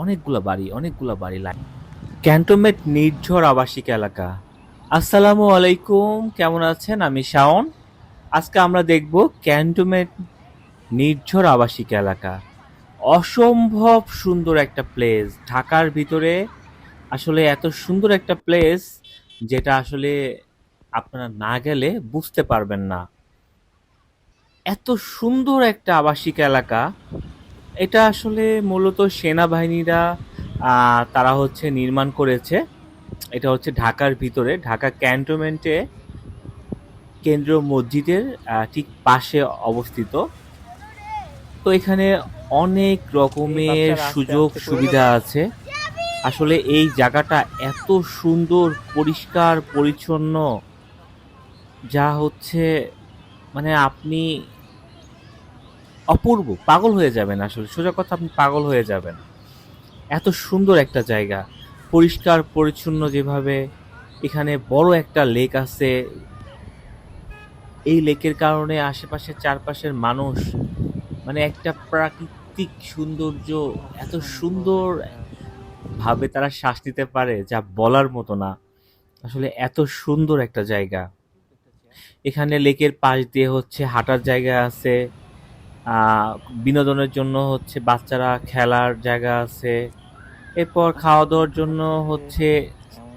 অনেকগুলা বাড়ি, অনেকগুলো বাড়ি লাইন ক্যান্টনমেন্ট নির্ঝর আবাসিক এলাকা। আসসালামু আলাইকুম, কেমন আছেন? আমি শাওন। আজকে আমরা দেখব ক্যান্টনমেন্ট নির্ঝর আবাসিক এলাকা। অসম্ভব সুন্দর একটা প্লেস ঢাকার ভিতরে আসলে এত সুন্দর একটা প্লেস যেটা আসলে আপনারা না গেলে বুঝতে পারবেন না। এত সুন্দর একটা আবাসিক এলাকা। এটা আসলে মূলত সেনাবাহিনীরা তারা হচ্ছে নির্মাণ করেছে। এটা হচ্ছে ঢাকার ভিতরে ঢাকা ক্যান্টনমেন্টে কেন্দ্রীয় মসজিদের ঠিক পাশে অবস্থিত। তো এখানে অনেক রকমের সুযোগ সুবিধা আছে। আসলে এই জায়গাটা এত সুন্দর পরিষ্কার পরিচ্ছন্ন যা হচ্ছে মানে আপনি অপূর্ব, পাগল হয়ে যাবেন আসলে। সোজা কথা, আপনি পাগল হয়ে যাবেন। এত সুন্দর একটা জায়গা। পরিষ্কার, পরিচ্ছন্ন যেভাবে এখানে বড় একটা লেক আছে। এই লেকের কারণে আশেপাশের চারপাশের মানুষ মানে একটা প্রাকৃতিক সৌন্দর্য, এত সুন্দর ভাবে তারা শ্বাস নিতে পারে, যা বলার মতো না। আসলে এত সুন্দর একটা জায়গা। এখানে লেকের পাশ দিয়ে হচ্ছে হাঁটার জায়গা আছে। বিনোদনের জন্য হচ্ছে বাচ্চারা খেলার জায়গা আছে। এরপর খাওয়া দাওয়ার জন্য হচ্ছে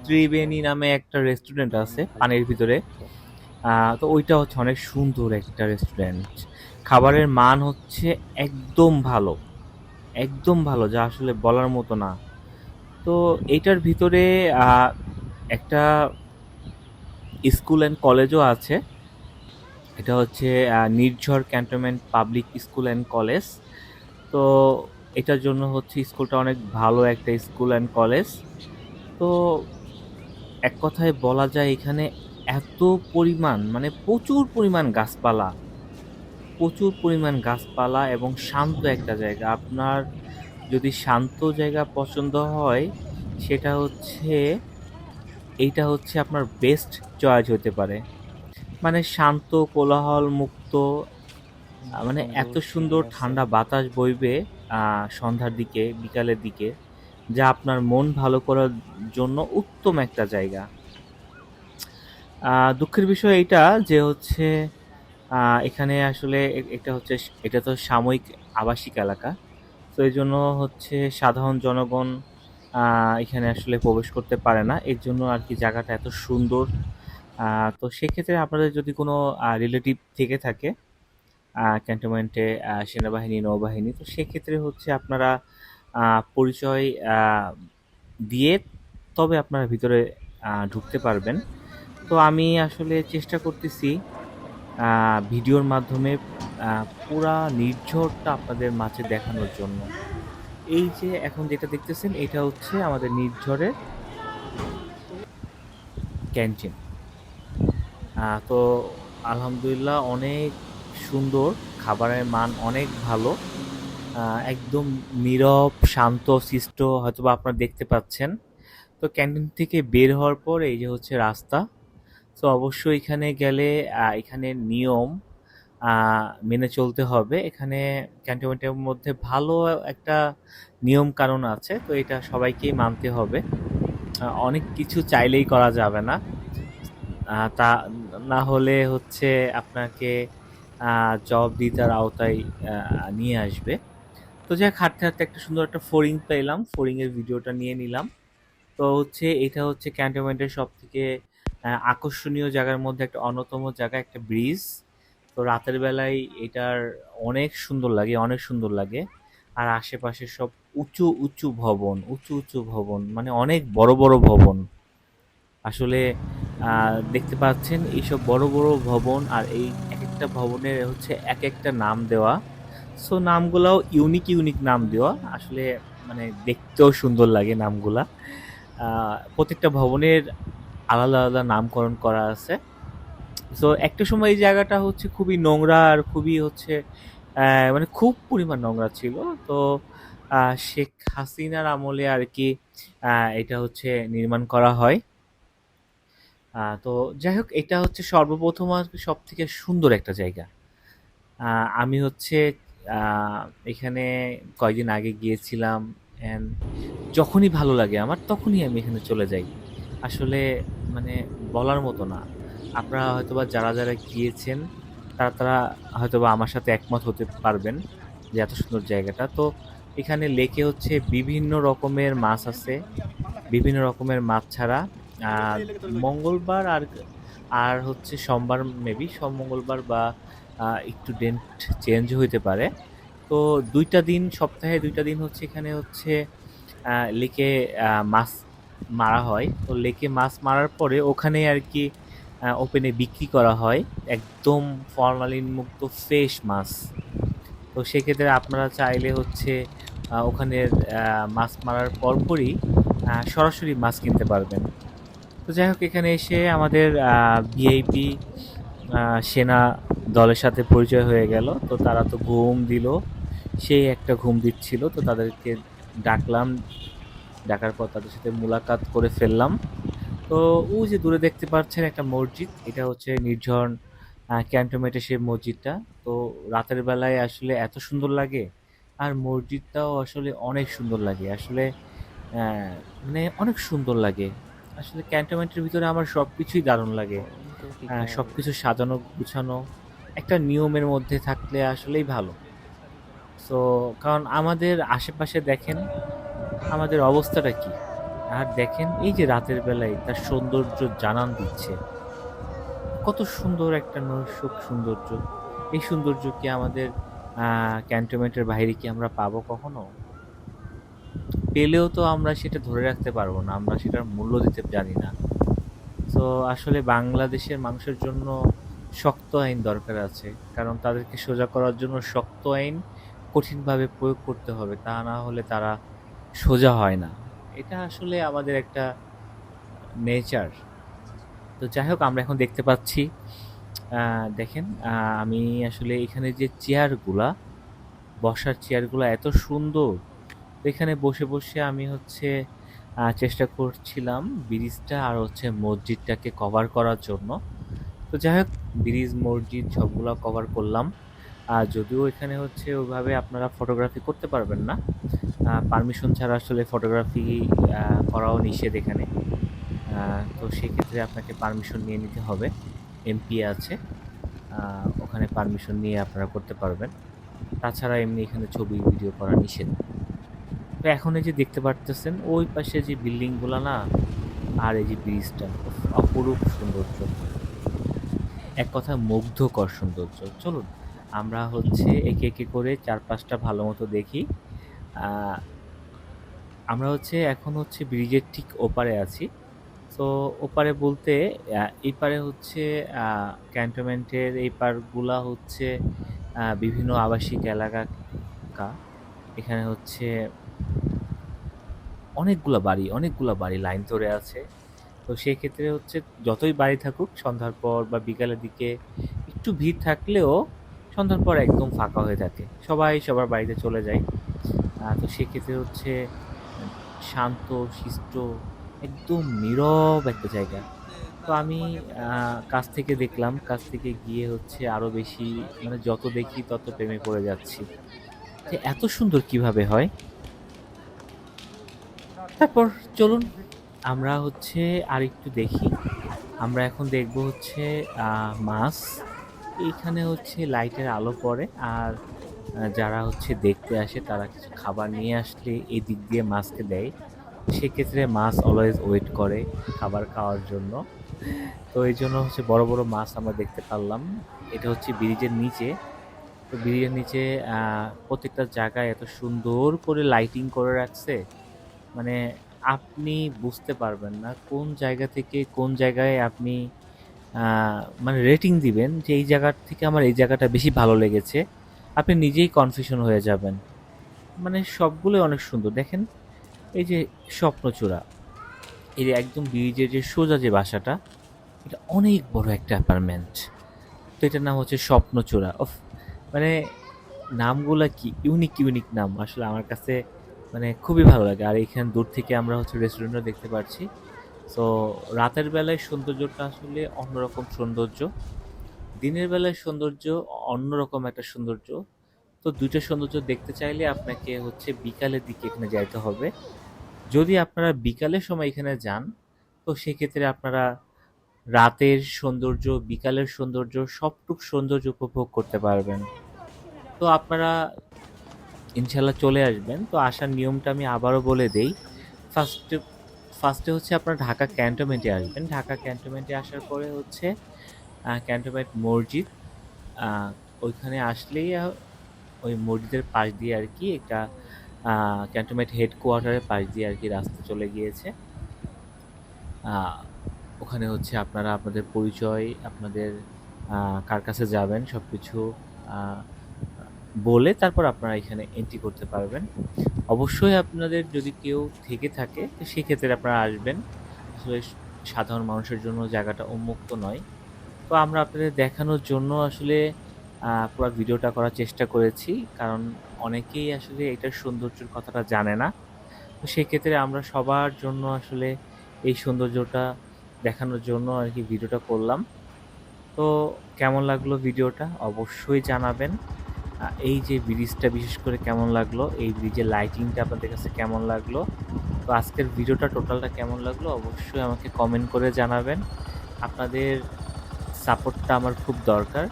ত্রিবেণী নামে একটা রেস্টুরেন্ট আছে পানির ভিতরে। তো ওইটা হচ্ছে অনেক সুন্দর একটা রেস্টুরেন্ট খাবারের মান হচ্ছে একদম ভালো একদম ভালো, যা আসলে বলার মতো না। তো এইটার ভিতরে একটা স্কুল অ্যান্ড কলেজও আছে। এটা হচ্ছে Nirjhar cantonment public school and college. তো এটার জন্য হচ্ছে স্কুলটা অনেক ভালো একটা স্কুল অ্যান্ড কলেজ। তো এক কথায় বলা যায় এখানে এত পরিমাণ মানে প্রচুর পরিমাণ গাছপালা, প্রচুর পরিমাণ গাছপালা এবং শান্ত একটা জায়গা। আপনার যদি শান্ত জায়গা পছন্দ হয়, সেটা হচ্ছে, এইটা হচ্ছে আপনার বেস্ট চয়েস হতে পারে। মানে শান্ত কোলাহল মুক্ত মানে এত সুন্দর ঠান্ডা বাতাস বইবে সন্ধ্যার দিকে বিকালের দিকে যা আপনার মন ভালো করার জন্য উত্তম একটা জায়গা। দুঃখের বিষয় এটা যে হচ্ছে এখানে আসলে এটা হচ্ছে এটা তো সাময়িক আবাসিক এলাকা তো এই জন্য হচ্ছে সাধারণ জনগণ এখানে আসলে প্রবেশ করতে পারে না। এর জন্য আর কি জায়গাটা এত সুন্দর তো সেক্ষেত্রে আপনাদের যদি কোনো রিলেটিভ থেকে থাকে ক্যান্টনমেন্টে সেনাবাহিনী, নৌবাহিনী, তো সেক্ষেত্রে হচ্ছে আপনারা পরিচয় দিয়ে তবে আপনারা ভিতরে ঢুকতে পারবেন। তো আমি আসলে চেষ্টা করতেছি ভিডিওর মাধ্যমে পুরা নির্ঝরটা আপনাদের মাঝে দেখানোর জন্য। এই যে এখন যেটা দেখতেছেন, এটা হচ্ছে আমাদের নির্ঝরের ক্যান্টিন। তো আলহামদুলিল্লাহ অনেক সুন্দর, খাবারের মান অনেক ভালো। একদম নীরব, শান্ত শিষ্ট হয়তোবা আপনারা দেখতে পাচ্ছেন। তো ক্যান্টিন থেকে বের হওয়ার পর এই যে হচ্ছে রাস্তা, তো অবশ্যই এখানে গেলে এখানে নিয়ম মেনে চলতে হবে। এখানে ক্যান্টনমেন্টের মধ্যে ভালো একটা নিয়ম কানুন আছে, তো এটা সবাইকেই মানতে হবে। অনেক কিছু চাইলেই করা যাবে না। তা না হলে হচ্ছে আপনাকে আহ, জবাবদিহিতার আওতায় নিয়ে আসবে। তো যাক হাঁটতে হাঁটতে একটা সুন্দর একটা ফড়িং পেলাম ফোরিংয়ের ভিডিওটা নিয়ে নিলাম। তো হচ্ছে এটা হচ্ছে ক্যান্টনমেন্টের সব থেকে আকর্ষণীয় জায়গার মধ্যে একটা অন্যতম জায়গা একটা ব্রিজ। তো রাতের বেলায় এটার অনেক সুন্দর লাগে অনেক সুন্দর লাগে। আর আশেপাশে সব উঁচু উঁচু ভবন উঁচু উঁচু ভবন মানে অনেক বড় বড় ভবন। আসলে দেখতে পাচ্ছেন এইসব বড় বড় ভবন আর এই এক একটা ভবনের হচ্ছে এক একটা নাম দেওয়া। সো, নামগুলাও ইউনিক ইউনিক নাম দেওয়া। আসলে মানে দেখতেও সুন্দর লাগে নামগুলা। প্রত্যেকটা ভবনের আলাদা আলাদা নামকরণ করা আছে। সো, একটা সময় এই জায়গাটা হচ্ছে খুবই নোংরা আর খুবই হচ্ছে মানে খুব পরিমাণ নোংরা ছিল। তো শেখ হাসিনার আমলে আর কি এটা হচ্ছে নির্মাণ করা হয়। তো যাই হোক এটা হচ্ছে সর্বপ্রথম আর সব থেকে সুন্দর একটা জায়গা। আমি হচ্ছে এখানে কয়েকদিন আগে গিয়েছিলাম অ্যান্ড যখনই ভালো লাগে আমার, তখনই আমি এখানে চলে যাই। আসলে মানে বলার মতো না। আপনারা হয়তোবা যারা যারা গিয়েছেন, তারা তারা হয়তোবা আমার সাথে একমত হতে পারবেন যে এত সুন্দর জায়গাটা। তো এখানে লেকে হচ্ছে বিভিন্ন রকমের মাছ আছে, বিভিন্ন রকমের মাছ ছাড়া। মঙ্গলবার আর আর হচ্ছে সোমবার মেবি সব মঙ্গলবার বা একটু ডেন্ট চেঞ্জ হইতে পারে। তো দুইটা দিন, সপ্তাহে দুইটা দিন হচ্ছে এখানে হচ্ছে লেকে মাছ মারা হয়। তো লেকে মাছ মারার পরে ওখানে আর কি ওপেনে বিক্রি করা হয়। একদম ফরমালিন মুক্ত ফ্রেশ মাছ। তো সেক্ষেত্রে আপনারা চাইলে হচ্ছে ওখানের মাছ মারার পরপরই সরাসরি মাছ কিনতে পারবেন। তো যাই হোক, এখানে এসে আমাদের ভিআইপি সেনা দলের সাথে পরিচয় হয়ে গেল। তো তারা তো ঘুম দিল। সেই একটা ঘুম দিচ্ছিল। তো তাদেরকে ডাকলাম। ডাকার পর তাদের সাথে মুলাকাত করে ফেললাম। তো ও যে দূরে দেখতে পাচ্ছেন একটা মসজিদ। এটা হচ্ছে নির্ঝরণ ক্যান্টনমেন্টের সেই মসজিদটা। তো রাতের বেলায় আসলে এত সুন্দর লাগে। আর মসজিদটাও আসলে অনেক সুন্দর লাগে। আসলে মানে অনেক সুন্দর লাগে। আসলে ক্যান্টনমেন্টের ভিতরে আমার সব কিছুই দারুণ লাগে। সব কিছু সাজানো গুছানো একটা নিয়মের মধ্যে থাকলে আসলেই ভালো। তো কারণ আমাদের আশেপাশে দেখেন আমাদের অবস্থাটা কি? আর দেখেন এই যে রাতের বেলায় তার সৌন্দর্য জানান দিচ্ছে। কত সুন্দর একটা নৈসক সৌন্দর্য। এই সৌন্দর্য কি আমাদের ক্যান্টনমেন্টের বাইরে কি আমরা পাবো কখনো? পেলেও তো আমরা সেটা ধরে রাখতে পারব না, আমরা সেটার মূল্য দিতে জানি না। তো আসলে বাংলাদেশের মানুষের জন্য শক্ত আইন দরকার আছে, কারণ তাদেরকে সোজা করার জন্য শক্ত আইন কঠিনভাবে প্রয়োগ করতে হবে, তা না হলে তারা সোজা হয় না। এটা আসলে আমাদের একটা নেচার। তো যাই হোক, আমরা এখন দেখতে পাচ্ছি দেখেন আমি আসলে এখানে যে চেয়ারগুলা, বসার চেয়ারগুলো এত সুন্দর এখানে বসে বসে আমি হচ্ছে চেষ্টা করছিলাম ব্রিজটা আর হচ্ছে মসজিদটাকে কভার করার জন্য। তো যাই হোক, ব্রিজ, মসজিদ সবগুলো কভার করলাম। আর যদিও এখানে হচ্ছে ওইভাবে আপনারা ফটোগ্রাফি করতে পারবেন না। পারমিশন ছাড়া আসলে ফটোগ্রাফি করাও নিষেধ এখানে। তো সেক্ষেত্রে আপনাকে পারমিশন নিয়ে নিতে হবে। এমপি আছে। ওখানে পারমিশন নিয়ে আপনারা করতে পারবেন। তাছাড়া এমনি এখানে ছবি ভিডিও করা নিষেধ। তো এখন এই যে দেখতে পারতেছেন, ওই পাশে যে বিল্ডিংগুলো না, আর এই যে ব্রিজটা অপরূপ সৌন্দর্য। এক কথা মুগ্ধকর সৌন্দর্য। চলুন, আমরা হচ্ছে একে একে করে চার পাঁচটা ভালো মতো দেখি। আমরা হচ্ছে এখন হচ্ছে ব্রিজের ঠিক ওপারে আছি। তো ওপারে বলতে এই পারে হচ্ছে ক্যান্টনমেন্টের এই পারগুলা হচ্ছে বিভিন্ন আবাসিক এলাকা এখানে হচ্ছে অনেকগুলা বাড়ি, অনেকগুলো বাড়ি লাইন ধরে আছে। তো সেই ক্ষেত্রে হচ্ছে যতই বাড়ি থাকুক, সন্ধ্যার পর বা বিকালের দিকে একটু ভিড় থাকলেও সন্ধ্যার পর একদম ফাঁকা হয়ে থাকে। সবাই সবার বাড়িতে চলে যায়। তো সেক্ষেত্রে হচ্ছে শান্ত, শিষ্ট, একদম নীরব একটা জায়গা। তো আমি কাছ থেকে দেখলাম, কাছ থেকে গিয়ে হচ্ছে আরও বেশি মানে যত দেখি তত প্রেমে পড়ে যাচ্ছি। যে এত সুন্দর কীভাবে হয়? তারপর চলুন। আমরা হচ্ছে আর একটু দেখি। আমরা এখন দেখব হচ্ছে মাছ। এইখানে হচ্ছে লাইটের আলো পড়ে আর যারা হচ্ছে দেখতে আসে তারা কিছু খাবার নিয়ে আসলে এই দিক দিয়ে মাছকে দেয়। সেক্ষেত্রে মাছ অলওয়েজ ওয়েট করে খাবার খাওয়ার জন্য। তো এই জন্য হচ্ছে বড় বড় মাছ আমরা দেখতে পারলাম। এটা হচ্ছে ব্রিজের নিচে। তো ব্রিজের নিচে প্রত্যেকটা জায়গায় এত সুন্দর করে লাইটিং করে রাখছে। মানে আপনি বুঝতে পারবেন না কোন জায়গা থেকে কোন জায়গায় আপনি মানে রেটিং দিবেন যে এই জায়গার থেকে আমার এই জায়গাটা বেশি ভালো লেগেছে। আপনি নিজেই কনফিউশন হয়ে যাবেন। মানে সবগুলোই অনেক সুন্দর। দেখেন, এই যে স্বপ্নচূড়া যে একদম ব্রিজের যে সোজা যে বাসাটা, এটা অনেক বড় একটা অ্যাপার্টমেন্ট তো এটার নাম হচ্ছে স্বপ্নচূড়া। ওফ মানে নামগুলা কি? ইউনিক ইউনিক নাম। আসলে আমার কাছে মানে খুবই ভালো লাগে। আর এখানে দূর থেকে আমরা হচ্ছে রেস্টুরেন্টও দেখতে পাচ্ছি তো রাতের বেলায় সৌন্দর্যটা আসলে অন্যরকম সৌন্দর্য। দিনের বেলায় সৌন্দর্য অন্যরকম একটা সৌন্দর্য। তো দুইটা সৌন্দর্য দেখতে চাইলে আপনাকে হচ্ছে বিকালের দিকে এখানে যাইতে হবে। যদি আপনারা বিকালের সময় এখানে যান, তো সেক্ষেত্রে আপনারা রাতের সৌন্দর্য, বিকালের সৌন্দর্য, সবটুক সৌন্দর্য উপভোগ করতে পারবেন। তো আপনারা ইনশাল্লাহ চলে আসবেন। তো আসার নিয়মটা আমি আবারও বলে দেই। ফার্স্টে ফার্স্টে হচ্ছে আপনার ঢাকা ক্যান্টনমেন্টে আসবেন। ঢাকা ক্যান্টনমেন্টে আসার পরে হচ্ছে ক্যান্টনমেন্ট মসজিদ। ওইখানে আসলেই ওই মসজিদের পাশ দিয়ে আর কি একটা ক্যান্টনমেন্ট হেডকোয়ার্টারের পাশ দিয়ে আর কি রাস্তা চলে গিয়েছে। ওখানে হচ্ছে আপনারা, আপনাদের পরিচয়, আপনাদের কার কাছে যাবেন সব কিছু বলে তারপর আপনারা এখানে এন্ট্রি করতে পারবেন। অবশ্যই আপনাদের যদি কেউ থেকে থাকে, তো সেক্ষেত্রে আপনারা আসবেন। আসলে সাধারণ মানুষের জন্য জায়গাটা উন্মুক্ত নয়। তো আমরা আপনাদের দেখানোর জন্য আসলে পুরো ভিডিওটা করার চেষ্টা করেছি। কারণ অনেকেই আসলে এটার সৌন্দর্যের কথাটা জানে না। তো সেক্ষেত্রে আমরা সবার জন্য আসলে এই সৌন্দর্যটা দেখানোর জন্য আর কি ভিডিওটা করলাম। তো কেমন লাগল ভিডিওটা? অবশ্যই জানাবেন। এই যে ব্রিজটা বিশেষ করে কেমন লাগল? এই ব্রিজের লাইটিংটা আপনাদের কাছে কেমন লাগল? তো আজকের ভিডিওটা টোটালটা কেমন লাগল? অবশ্যই আমাকে কমেন্ট করে জানাবেন। আপনাদের সাপোর্টটা আমার খুব দরকার।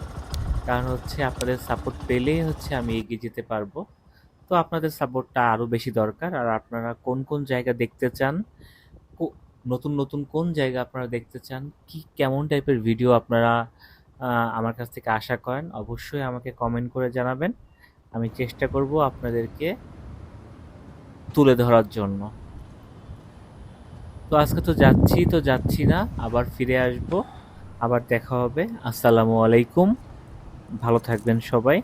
কারণ হচ্ছে আপনাদের সাপোর্ট পেলেই হচ্ছে আমি এগিয়ে যেতে পারব। তো আপনাদের সাপোর্টটা আরও বেশি দরকার। আর আপনারা কোন কোন জায়গা দেখতে চান? নতুন নতুন কোন জায়গা আপনারা দেখতে চান? কি, কেমন টাইপের ভিডিও আপনারা আমার কাছ থেকে আশা করেন, অবশ্যই আমাকে কমেন্ট করে জানাবেন। আমি চেষ্টা করব আপনাদেরকে তুলে ধরার জন্য। তো আজকে তো যাচ্ছি তো যাচ্ছি না, আবার ফিরে আসব, আবার দেখা হবে। আসসালামু আলাইকুম। ভালো থাকবেন সবাই।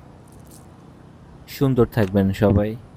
সুন্দর থাকবেন সবাই।